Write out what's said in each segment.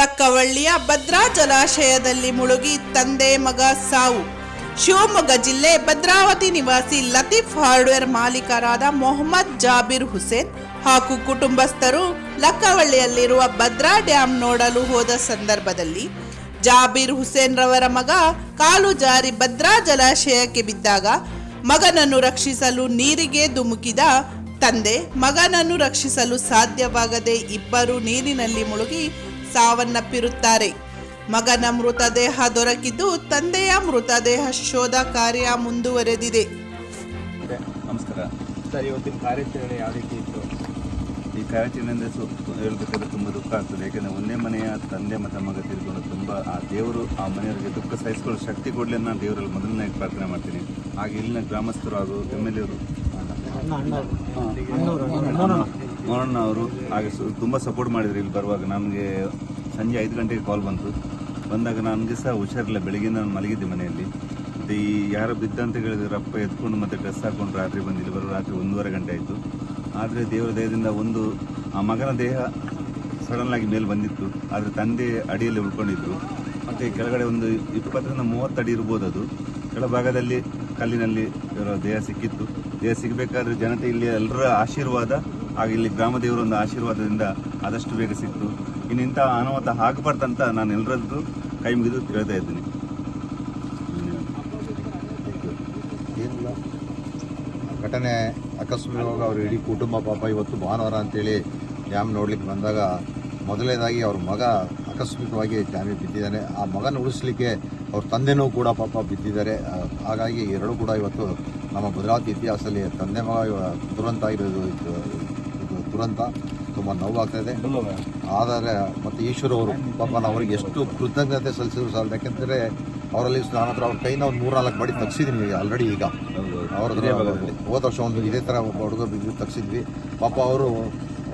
ಲಕ್ಕವಳ್ಳಿಯ ಭದ್ರಾ ಜಲಾಶಯದಲ್ಲಿ ಮುಳುಗಿ ತಂದೆ ಮಗ ಸಾವು. ಶಿವಮೊಗ್ಗ ಜಿಲ್ಲೆ ಭದ್ರಾವತಿ ನಿವಾಸಿ ಲತೀಫ್ ಹಾರ್ಡ್ವೇರ್ ಮಾಲೀಕರಾದ ಮೊಹಮ್ಮದ್ ಜಾಬೀರ್ ಹುಸೇನ್ ಹಾಗೂ ಕುಟುಂಬಸ್ಥರು ಲಕ್ಕವಳ್ಳಿಯಲ್ಲಿರುವ ಭದ್ರಾ ಡ್ಯಾಂ ನೋಡಲು ಹೋದ ಸಂದರ್ಭದಲ್ಲಿ ಜಾಬೀರ್ ಹುಸೇನ್ ರವರ ಮಗ ಕಾಲು ಜಾರಿ ಭದ್ರಾ ಜಲಾಶಯಕ್ಕೆ ಬಿದ್ದಾಗ ಮಗನನ್ನು ರಕ್ಷಿಸಲು ನೀರಿಗೆ ಧುಮುಕಿದ ತಂದೆ ಮಗನನ್ನು ರಕ್ಷಿಸಲು ಸಾಧ್ಯವಾಗದೆ ಇಬ್ಬರು ನೀರಿನಲ್ಲಿ ಮುಳುಗಿ ಸಾವನ್ನಪ್ಪಿರುತ್ತಾರೆ. ಮಗನ ಮೃತದೇಹ ದೊರಕಿದ್ದು ತಂದೆಯ ಮೃತದೇಹ ಶೋಧ ಕಾರ್ಯ ಮುಂದುವರೆದಿದೆ. ನಮಸ್ಕಾರ. ಸರ್ ಇವತ್ತಿನ ಕಾರ್ಯಾಚರಣೆ ಯಾವ ರೀತಿ ಇತ್ತು? ಈ ಕಾರ್ಯಾಚರಣೆಯಿಂದ ಸು ಹೇಳ್ಬೇಕಾದ್ರೆ ತುಂಬ ದುಃಖ ಆಗ್ತದೆ. ಯಾಕೆಂದರೆ ಒಂದೇ ಮನೆಯ ತಂದೆ ಮತ್ತು ಮಗ ತಿರ್ಕೊಂಡು ತುಂಬ ಆ ದೇವರು ಆ ಮನೆಯವರಿಗೆ ದುಃಖ ಸಹಿಸಿಕೊಳ್ಳೋ ಶಕ್ತಿ ಕೊಡಲಿ ಅಂತ ನಾನು ದೇವರಲ್ಲಿ ಮೊದಲನೇ ಪ್ರಾರ್ಥನೆ ಮಾಡ್ತೀನಿ. ಹಾಗೆ ಇಲ್ಲಿನ ಗ್ರಾಮಸ್ಥರು ಹಾಗೂ ಎಂ ಎಲ್ ಎವರು ಮೋಹನ್ ಅವರು ಹಾಗೆ ಸು, ತುಂಬ ಸಪೋರ್ಟ್ ಮಾಡಿದ್ರು ಇಲ್ಲಿ ಬರುವಾಗ. ನನಗೆ ಸಂಜೆ ಐದು ಗಂಟೆಗೆ ಕಾಲ್ ಬಂತು. ಬಂದಾಗ ನನಗೆ ಸಹ ಹುಷಾರಿಲ್ಲ. ಬೆಳಿಗ್ಗೆ ನಾನು ಮಲಗಿದ್ದೆ ಮನೆಯಲ್ಲಿ. ಮತ್ತು ಈ ಯಾರು ಬಿದ್ದಂತ ಹೇಳಿದ್ರೆ, ಅಪ್ಪ, ಎತ್ಕೊಂಡು ಮತ್ತೆ ಡ್ರೆಸ್ ಹಾಕೊಂಡು ರಾತ್ರಿ ಬಂದು ಇಲ್ಲಿ ಬರೋ. ರಾತ್ರಿ ಒಂದೂವರೆ ಗಂಟೆ ಆಯಿತು. ಆದರೆ ದೇವರ ದಯದಿಂದ ಒಂದು, ಆ ಮಗನ ದೇಹ ಸಡನ್ನಾಗಿ ಮೇಲೆ ಬಂದಿತ್ತು. ಆದರೆ ತಂದೆ ಅಡಿಯಲ್ಲಿ ಉಳ್ಕೊಂಡಿದ್ರು. ಮತ್ತು ಕೆಳಗಡೆ ಒಂದು ಇಪ್ಪತ್ತರಿಂದ ಮೂವತ್ತು ಅಡಿ ಇರ್ಬೋದು ಅದು. ಕೆಳಭಾಗದಲ್ಲಿ ಕಲ್ಲಿನಲ್ಲಿ ಇವರ ದೇಹ ಸಿಕ್ಕಿತ್ತು. ದೇಹ ಸಿಗಬೇಕಾದ್ರೆ ಜನತೆ ಇಲ್ಲಿ ಎಲ್ಲರ ಆಶೀರ್ವಾದ ಹಾಗೆ ಇಲ್ಲಿ ಗ್ರಾಮ ದೇವರ ಒಂದು ಆಶೀರ್ವಾದದಿಂದ ಆದಷ್ಟು ಬೇಗ ಸಿಕ್ತು. ಇಂಥ ಅನಾಹುತ ಆಗಬಾರ್ದಂತ ನಾನು ಎಲ್ಲರದ್ದು ಕೈ ಮುಗಿದು ಹೇಳ್ತಾ ಇದ್ದೀನಿ. ಘಟನೆ ಅಕಸ್ಮಿಕವಾಗಿ ಅವ್ರ ಇಡೀ ಕುಟುಂಬ ಪಾಪ ಇವತ್ತು ಭಾನುವಾರ ಅಂತೇಳಿ ಡ್ಯಾಮ್ ನೋಡ್ಲಿಕ್ಕೆ ಬಂದಾಗ ಮೊದಲನೇದಾಗಿ ಅವ್ರ ಮಗ ಆಕಸ್ಮಿಕವಾಗಿ ಡ್ಯಾಮಿಗೆ ಬಿದ್ದಿದ್ದಾನೆ. ಆ ಮಗನ ಉಳಿಸ್ಲಿಕ್ಕೆ ಅವ್ರ ತಂದೆನೂ ಕೂಡ ಪಾಪ ಬಿದ್ದಿದ್ದಾರೆ. ಹಾಗಾಗಿ ಎರಡೂ ಕೂಡ ಇವತ್ತು ನಮ್ಮ ಭದ್ರಾವತಿ ಇತಿಹಾಸದಲ್ಲಿ ತಂದೆ ಮಗ ದುರಂತ ಆಗಿರೋದು ದುರಂತ ತುಂಬ ನೋವಾಗ್ತಾ ಇದೆ. ಆದರೆ ಮತ್ತು ಈಶ್ವರ ಅವರು ಪಾಪ ನಾವು ಅವ್ರಿಗೆ ಎಷ್ಟು ಕೃತಜ್ಞತೆ ಸಲ್ಲಿಸಿದ್ರು ಸರ್ ಯಾಕೆಂದರೆ ಅವರಲ್ಲಿ ನಾನು ಹತ್ರ ಅವ್ರ ಕೈನ ಒಂದು ಮೂರ್ನಾಲ್ಕು ಬಾಡಿ ತಗ್ಸಿದ್ದೀನಿ ಆಲ್ರೆಡಿ ಈಗ. ಅವ್ರ ಹೋದ ವರ್ಷ ಒಂದು ಇದೇ ಥರ ಒಬ್ಬ ಹುಡುಗ ಬಿದ್ದು ತಗ್ಸಿದ್ವಿ. ಪಾಪ ಅವರು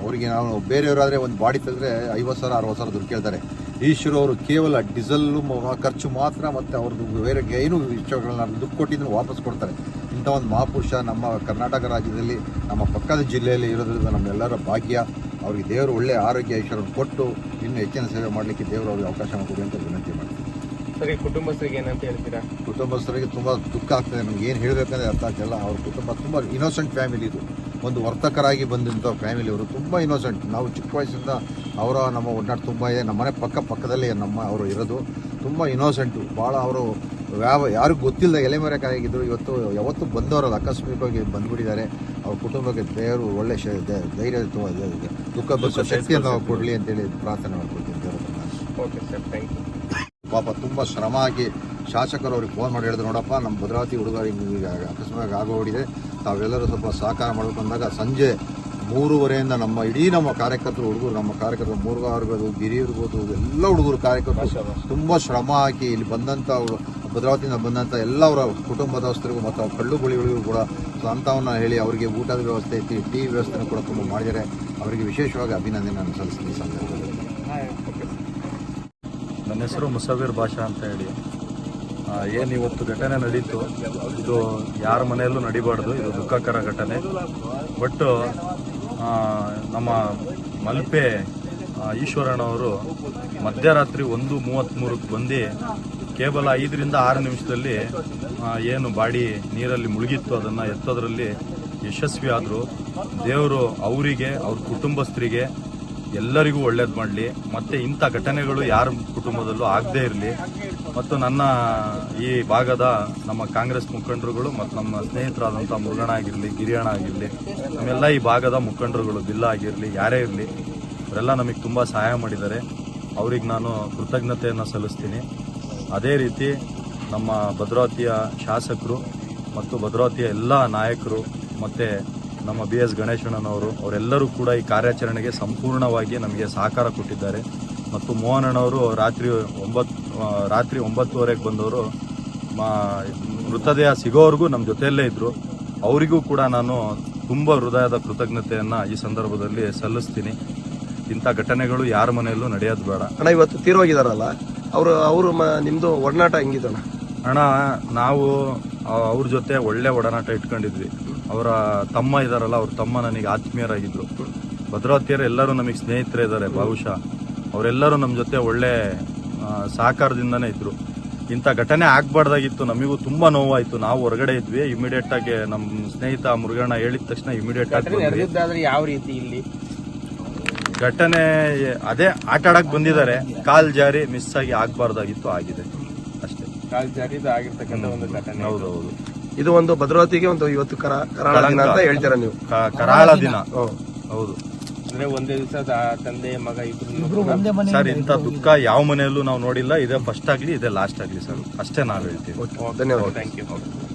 ಅವರಿಗೆ ನಾವು ಬೇರೆಯವರಾದರೆ ಒಂದು ಬಾಡಿ ತೆಗೆದ್ರೆ ಐವತ್ತು ಸಾವಿರ ಅರವತ್ತು ಸಾವಿರ ದುಡ್ಡು ಕೇಳ್ತಾರೆ. ಈಶ್ವರ ಅವರು ಕೇವಲ ಡೀಸೆಲ್ಲು ಖರ್ಚು ಮಾತ್ರ ಮತ್ತು ಅವ್ರದ್ದು ಬೇರೆ ಏನು ವಿಷಯಗಳನ್ನ ದುಡ್ಡು ಕೊಟ್ಟಿದ್ರು ವಾಪಸ್ ಕೊಡ್ತಾರೆ. ಇಂಥ ಒಂದು ಮಹಾಪುರುಷ ನಮ್ಮ ಕರ್ನಾಟಕ ರಾಜ್ಯದಲ್ಲಿ ನಮ್ಮ ಪಕ್ಕದ ಜಿಲ್ಲೆಯಲ್ಲಿ ಇರೋದ್ರಿಂದ ನಮ್ಮೆಲ್ಲರ ಭಾಗ್ಯ ಅವ್ರಿಗೆ ದೇವರು ಒಳ್ಳೆ ಆರೋಗ್ಯ ಐಶ್ವರ್ಯ ಕೊಟ್ಟು ಇನ್ನೂ ಹೆಚ್ಚಿನ ಸೇವೆ ಮಾಡಲಿಕ್ಕೆ ದೇವರು ಅವರಿಗೆ ಅವಕಾಶ ಮಾಡಿಕೊಡಿ ಅಂತ ವಿನಂತಿ ಮಾಡ್ತೀನಿ. ಸರಿ ಕುಟುಂಬಸ್ಥರಿಗೆ ಏನಂತ ಹೇಳ್ತೀರಾ? ಕುಟುಂಬಸ್ಥರಿಗೆ ತುಂಬ ದುಃಖ ಆಗ್ತದೆ. ನಮ್ಗೆ ಏನು ಹೇಳಬೇಕಂದ್ರೆ ಅರ್ಥ ಆಗ್ತಿಲ್ಲ ಅವ್ರ ಕುಟುಂಬ ತುಂಬ ಇನ್ನೋಸೆಂಟ್ ಫ್ಯಾಮಿಲಿ ಇದು. ಒಂದು ವರ್ತಕರಾಗಿ ಬಂದಂಥ ಫ್ಯಾಮಿಲಿ ಅವರು ತುಂಬ ಇನ್ನೋಸೆಂಟ್ ನಾವು ಚಿಕ್ಕ ವಯಸ್ಸಿಂದ ಅವರ ನಮ್ಮ ಒಡನಾಟ ತುಂಬ ಇದೆ. ನಮ್ಮ ಮನೆ ಪಕ್ಕ ಪಕ್ಕದಲ್ಲೇ ನಮ್ಮ ಅವರು ಇರೋದು. ತುಂಬ ಇನ್ನೋಸೆಂಟು ಭಾಳ ಅವರು ಯಾವ ಯಾರಿಗೂ ಗೊತ್ತಿಲ್ಲದ ಕಾಯಾಗಿದ್ದರು ಇವತ್ತು ಯಾವತ್ತೂ ಬಂದವರಲ್ಲ ಆಕಸ್ಮಿಕವಾಗಿ ಬಂದ್ಬಿಟ್ಟಿದ್ದಾರೆ. ಅವ್ರ ಕುಟುಂಬಕ್ಕೆ ದೇವರು ಒಳ್ಳೆ ಶ ಧೈರ್ಯ. ದುಃಖ ಬಸ್ಸ ಶಕ್ತಿಯನ್ನು ಕೊಡಲಿ ಅಂತೇಳಿ ಪ್ರಾರ್ಥನೆ ಮಾಡ್ಕೊಡ್ತೀನಿ ದೇವರ ಓಕೆ ಸರ್ ಥ್ಯಾಂಕ್ ಯು. ಪಾಪ ತುಂಬ ಶ್ರಮ ಆಗಿ ಶಾಸಕರು ಅವ್ರಿಗೆ ಫೋನ್ ಮಾಡಿ ಹೇಳಿದ್ರು. ನೋಡಪ್ಪ ನಮ್ಮ ಭದ್ರಾವತಿ ಹುಡುಗ ಈಗ ಆಕಸ್ಮಿಕವಾಗಿ ಆಗೋಡಿದೆ ತಾವೆಲ್ಲರೂ ಸ್ವಲ್ಪ ಸಹಕಾರ ಮಾಡಬೇಕು ಅಂದಾಗ ಸಂಜೆ ಮೂರುವರೆಯಿಂದ ನಮ್ಮ ಇಡೀ ನಮ್ಮ ಕಾರ್ಯಕರ್ತರು ಹುಡುಗರು ನಮ್ಮ ಕಾರ್ಯಕರ್ತರು ಮೂರ್ಗ ಇರ್ಬೋದು ಗಿರಿ ಇರ್ಬೋದು ಎಲ್ಲ ಹುಡುಗರು ಕಾರ್ಯಕರ್ತರು ತುಂಬ ಶ್ರಮ ಹಾಕಿ ಇಲ್ಲಿ ಬಂದಂಥ ಭದ್ರಾವತಿಯಿಂದ ಬಂದಂಥ ಎಲ್ಲ ಅವರ ಕುಟುಂಬದಸ್ಥರಿಗೂ ಮತ್ತು ಅವ್ರ ಕಳ್ಳು ಬಳಿಗಳಿಗೂ ಕೂಡ ಸಂತಾವನ್ನ ಹೇಳಿ ಅವರಿಗೆ ಊಟದ ವ್ಯವಸ್ಥೆ ಐತಿ ಟೀ ವ್ಯವಸ್ಥೆನೂ ಕೂಡ ತುಂಬ ಮಾಡಿದರೆ ಅವರಿಗೆ ವಿಶೇಷವಾಗಿ ಅಭಿನಂದನೆ ನಾನು ಸಲ್ಲಿಸ್ತೀನಿ ಸಂದರ್ಭದಲ್ಲಿ. ನನ್ನ ಹೆಸರು ಮುಸವೀರ್ ಭಾಷಾ ಅಂತ ಹೇಳಿ. ಏನು ಇವತ್ತು ಘಟನೆ ನಡೀತು, ಇದು ಯಾರ ಮನೆಯಲ್ಲೂ ನಡಿಬಾರ್ದು, ಇದು ದುಃಖಕರ ಘಟನೆ. ಬಟ್ ನಮ್ಮ ಮಲ್ಪೆ ಈಶ್ವರಣ್ಣ ಈಶ್ವರಣ್ಣವರು ಮಧ್ಯರಾತ್ರಿ ಒಂದು ಮೂವತ್ತ್ಮೂರಕ್ಕೆ ಬಂದು ಕೇವಲ ಐದರಿಂದ ಆರು ನಿಮಿಷದಲ್ಲಿ ಏನು ಬಾಡಿ ನೀರಲ್ಲಿ ಮುಳುಗಿತ್ತು, ಅದನ್ನು ಎತ್ತೋದ್ರಲ್ಲಿ ಯಶಸ್ವಿ ಆದರು. ದೇವರು ಅವರಿಗೆ, ಅವ್ರ ಕುಟುಂಬಸ್ಥರಿಗೆ ಎಲ್ಲರಿಗೂ ಒಳ್ಳೇದು ಮಾಡಲಿ. ಮತ್ತು ಇಂಥ ಘಟನೆಗಳು ಯಾರ ಕುಟುಂಬದಲ್ಲೂ ಆಗದೇ ಇರಲಿ. ಮತ್ತು ನನ್ನ ಈ ಭಾಗದ ನಮ್ಮ ಕಾಂಗ್ರೆಸ್ ಮುಖಂಡರುಗಳು ಮತ್ತು ನಮ್ಮ ಸ್ನೇಹಿತರಾದಂಥ ಮುರುಗಣ ಆಗಿರಲಿ, ಗಿರಿಯಣ್ಣ ಆಗಿರಲಿ, ನಮ್ಮೆಲ್ಲ ಈ ಭಾಗದ ಮುಖಂಡರುಗಳು ಬಿಲ್ಲ ಆಗಿರಲಿ, ಯಾರೇ ಇರಲಿ, ಅವರೆಲ್ಲ ನಮಗೆ ತುಂಬ ಸಹಾಯ ಮಾಡಿದ್ದಾರೆ. ಅವ್ರಿಗೆ ನಾನು ಕೃತಜ್ಞತೆಯನ್ನು ಸಲ್ಲಿಸ್ತೀನಿ. ಅದೇ ರೀತಿ ನಮ್ಮ ಭದ್ರಾವತಿಯ ಶಾಸಕರು ಮತ್ತು ಭದ್ರಾವತಿಯ ಎಲ್ಲ ನಾಯಕರು ಮತ್ತು ನಮ್ಮ ಬಿ ಎಸ್ ಗಣೇಶಣ್ಣನವರು ಅವರೆಲ್ಲರೂ ಕೂಡ ಈ ಕಾರ್ಯಾಚರಣೆಗೆ ಸಂಪೂರ್ಣವಾಗಿ ನಮಗೆ ಸಹಕಾರ ಕೊಟ್ಟಿದ್ದಾರೆ. ಮತ್ತು ಮೋಹನಣ್ಣವರು ರಾತ್ರಿ ಒಂಬತ್ತು ರಾತ್ರಿ ಒಂಬತ್ತುವರೆಗೆ ಬಂದವರು ಮಾ- ಮೃತದೇಹ ಸಿಗೋವರೆಗೂ ನಮ್ಮ ಜೊತೆಯಲ್ಲೇ ಇದ್ದರು ಅವರಿಗೂ ಕೂಡ ನಾನು ತುಂಬ ಹೃದಯದ ಕೃತಜ್ಞತೆಯನ್ನು ಈ ಸಂದರ್ಭದಲ್ಲಿ ಸಲ್ಲಿಸ್ತೀನಿ. ಇಂಥ ಘಟನೆಗಳು ಯಾರ ಮನೆಯಲ್ಲೂ ನಡೆಯೋದು ಬೇಡ. ಅಣ್ಣ ಇವತ್ತು ತೀರೋಗಿದಾರಲ್ಲ ಅವರು ಅವರು ನಿಮ್ಮದು ಒಡನಾಟ ಹೆಂಗಿದಣ್ಣ ಅಣ್ಣ? ನಾವು ಅವ್ರ ಜೊತೆ ಒಳ್ಳೆ ಒಡನಾಟ ಇಟ್ಕೊಂಡಿದ್ವಿ. ಅವರ ತಮ್ಮ ಇದ್ದಾರಲ್ಲ ಅವ್ರ ತಮ್ಮ ನನಗೆ ಆತ್ಮೀಯರಾಗಿದ್ರು. ಭದ್ರಾವತಿಯರು ಎಲ್ಲರೂ ನಮಗೆ ಸ್ನೇಹಿತರೇ ಇದ್ದಾರೆ ಬಹುಶಃ. ಅವರೆಲ್ಲರೂ ನಮ್ಮ ಜೊತೆ ಒಳ್ಳೆ ಸಹಕಾರದಿಂದನೇ ಇದ್ರು. ಇಂಥ ಘಟನೆ ಆಗ್ಬಾರ್ದಾಗಿತ್ತು ನಮಗೂ ತುಂಬ ನೋವಾಯಿತು. ನಾವು ಹೊರಗಡೆ ಇದ್ವಿ ಇಮಿಡಿಯೇಟ್ ಆಗಿ ನಮ್ಮ ಸ್ನೇಹಿತ ಮುರುಗಣ್ಣ ಹೇಳಿದ ತಕ್ಷಣ ಇಮಿಡಿಯೇಟ್ ಆಗಿ ಯಾವ ರೀತಿ ಇಲ್ಲಿ? ಘಟನೆ ಅದೇ ಆಟ ಆಡಕ್ ಬಂದಿದ್ದಾರೆ. ಕಾಲ್ ಜಾರಿ ಮಿಸ್ ಆಗಿ ಆಗ್ಬಾರ್ದಾಗಿತ್ತು ಆಗಿದೆ. ಅಷ್ಟೇ. ಕಾಲ್ ಜಾರಿ ಆಗಿರ್ತಕ್ಕಂಥ ಒಂದು ಘಟನೆ ಹೌದೌದು. ಇದು ಒಂದು ಭದ್ರಾವತಿಗೆ ಒಂದು ಇವತ್ತು ಕರ ಕರಾಳ ದಿನ ಅಂತ ಹೇಳ್ತೀರಾ ನೀವು. ಕ- ಕರಾಳ ದಿನ. ಹ್ಮ್. ಹೌದು. ಅಂದ್ರೆ ಒಂದೇ ದಿವಸ ತಂದೆ ಮಗ ಇಬ್ರು ಸರ್ ಇಂಥ ದುಃಖ ಯಾವ ಮನೆಯಲ್ಲೂ ನಾವು ನೋಡಿಲ್ಲ. ಇದೇ ಫಸ್ಟ್ ಆಗ್ಲಿ ಇದೇ ಲಾಸ್ಟ್ ಆಗ್ಲಿ ಸರ್. ಅಷ್ಟೇ ನಾವು ಹೇಳ್ತೀವಿ. ಓಕೆ ಧನ್ಯವಾದ. Thank you